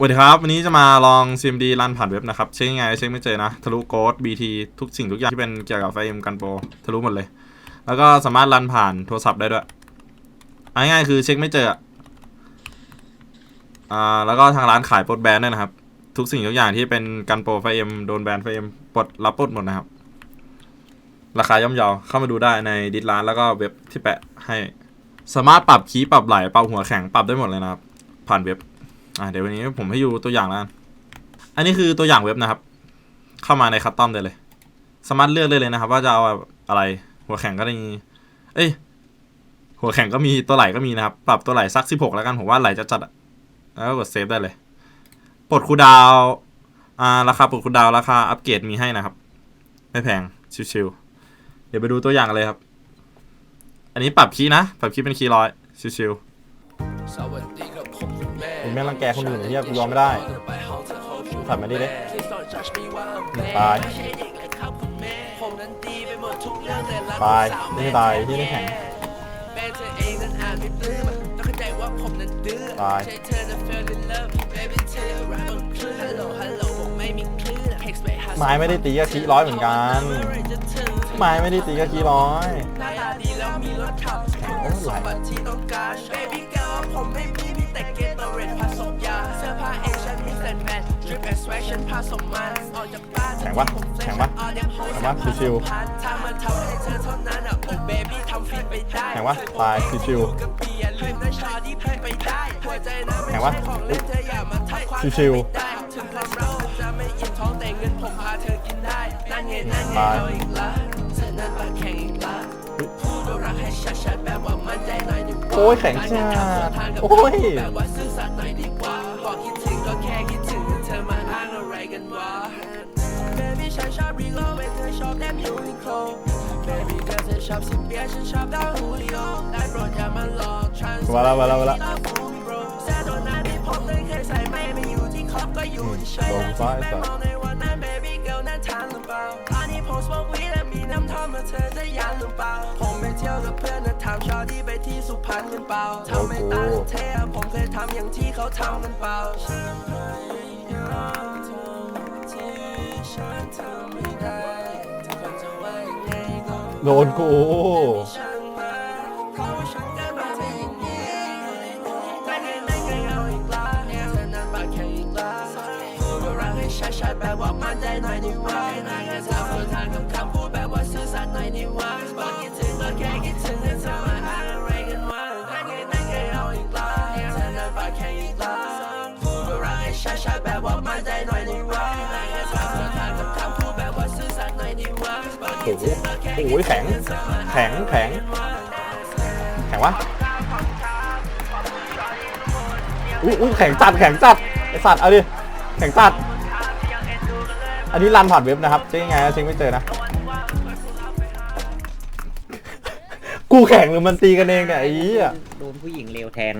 สวัสดีครับ วันนี้จะมาลอง CMD รันผ่านเว็บนะครับ เช็คยังไงเช็คไม่เจอนะ ทะลุโกด BT ทุกสิ่งทุกอย่างที่เป็นเกี่ยวกับไฟเอ็มกันโปรทะลุหมดเลย แล้วก็สามารถรันผ่านโทรศัพท์ได้ด้วยง่ายๆคือเช็คไม่เจออะอ่าแล้วก็ทางร้านขายปลดแบนด้วยนะครับ ทุกสิ่งทุกอย่างที่เป็นกันโปรไฟเอ็มโดนแบนไฟเอ็มปลดรับปลดหมดนะครับ ราคาย่อมเยาเข้ามาดูได้ในดิสร้านแล้วก็เว็บที่แปะให้ สามารถปรับคีย์ปรับไหลปรับหัวแข็งปรับได้หมดเลยนะครับ ผ่านเว็บ อ่าเดี๋ยววันนี้ผมให้ดูตัวอย่างแล้วอันนี้คือตัวอย่างเว็บนะครับ เข้ามาในคัสตอมได้เลย สามารถเลือกได้เลยนะครับ ว่าจะเอาอะไร หัวแข็งก็มีเอ้ย หัวแข็งก็มีตัวไหลก็มีนะครับ ปรับตัวไหลสักสิบหกแล้วกันผมว่าไหลจะจัดแล้วก็กดเซฟได้เลยปลดคูดาวอ่าราคาปลดคูดาวราคาอัปเกรดมีให้นะครับ ไม่แพงชิวๆเดี๋ยวไปดูตัวอย่างเลยครับ อันนี้ปรับคีย์นะ ปรับคีย์เป็นคีย์ร้อยชิวๆ สวัสดีครับผมคุณแม่มึงแม่งรังแกคนอื่นไอ้เหี้ยกูยอมไม่ได้ถอยมาดิดิตายผมนั้นดีไปหมดทุกเรื่องแต่รักตายสวไม่ตายที่ไม่แข็งแม่เธอเองนั้นอ่านไม่ปลื้มต้องเข้าใจว่าผมนั้นดื้อตายใช่เธอนั้น fell in love baby เธอรักบนคลื่นฮัลโหลฮัลโหลผมไม่มีคลื่น text ไปหาไม้ไม่ได้ตีก็ขี้ร้อยเหมือนกันเมื่อไหร่จะถึงไม้ไม่ได้ตีก็ขี้ร้อยหน้าตาดีแล้วมีรถขับคุณสมบัติที่ต้องการ แข็งปะแข็งปะแข็งปะชิวถ้ามันทำให้เธอเท่านั้นอะโอ้เบบี้ทำฟิตไปได้แข็งปะตายชิวกับเบียร์ลืมนะชาที่เพิ่ไปได้หัวใจนะไม่แข็งใช่ปะของเล่นเธออย่ามาทับความชิวไม่ได้ถึงความเราจะไม่อิ่มท้องแต่เงินผมพาเธอกินได้นั่นไงนั่นไงตายเอาอีกละเธอนั้นมาแข่งอีกละพูดว่ารักให้ชัดๆแบบว่ามั่นใจหน่อยดีกว่าโอ้ยแข็งจัดโอ้ย ฉันชอบรีโลเวเธอชอบแนมยูนิโคล Baby ก็เธอชอบสิเบียร์ฉันชอบดาวฮูลิโอได้โปรดอย่ามาหลอก trans มาแล้วมาแล้วมาแล้วแซ่โดนหน้าที่ผมเลยเคยใส่ไม่ไม่อยู่ที่คลับก็อยู่ที่เชยลงซ้ายไม่สัตมว์องในวันนั้น baby girl นั้นทานหรือเปล่าตอนนี้ผมสโมกวีและมีน้ำทอมมาเธอจะยันหรือเปล่าผมไปเที่ยวกับเพื่อนนะถามชาวที่ไปที่สุพรรณกันเปล่าทำไม่ตาเท่อะผมเคยทำอย่างที่เขาทำกันเปล่าฉันพยาย โดนกูช่างมันเพราะว่าฉันเกิดมาเป็นอย่างนี้ได้ไงได้ไงเอาอีกละเธอนั้นปากแข็งอีกละพูดว่ารักให้ชัดๆแบบว่ามันใจหน่อยดีวะทำสุดทางกับคำพูดแบบว่าซื่อสัตย์หน่อยดีวะบอกคิดถึงก็แค่คิดถึงเธอจะมอะไรกันวะได้ไงได้ไงเอาอีกละเธอนั้นปากแข็งอีกละพูดว่ารักให้ชัดๆแบบว่ามันใจหน่อยดีวะ หโอ้ยแข็ง แข็ง แข็ง แข็งวะ อุ้ยอุ้ยแข็งจัด แข็งจัด ไอสัตว์ เอาดิ แข็งจัด อันนี้รันผ่านเว็บนะครับเช็คยังไงเช็คไม่เจอนะ กูแข่งหรือมันตีกันเองเนี่ยไอ้เหี้ย โดนผู้หญิงเลวแทง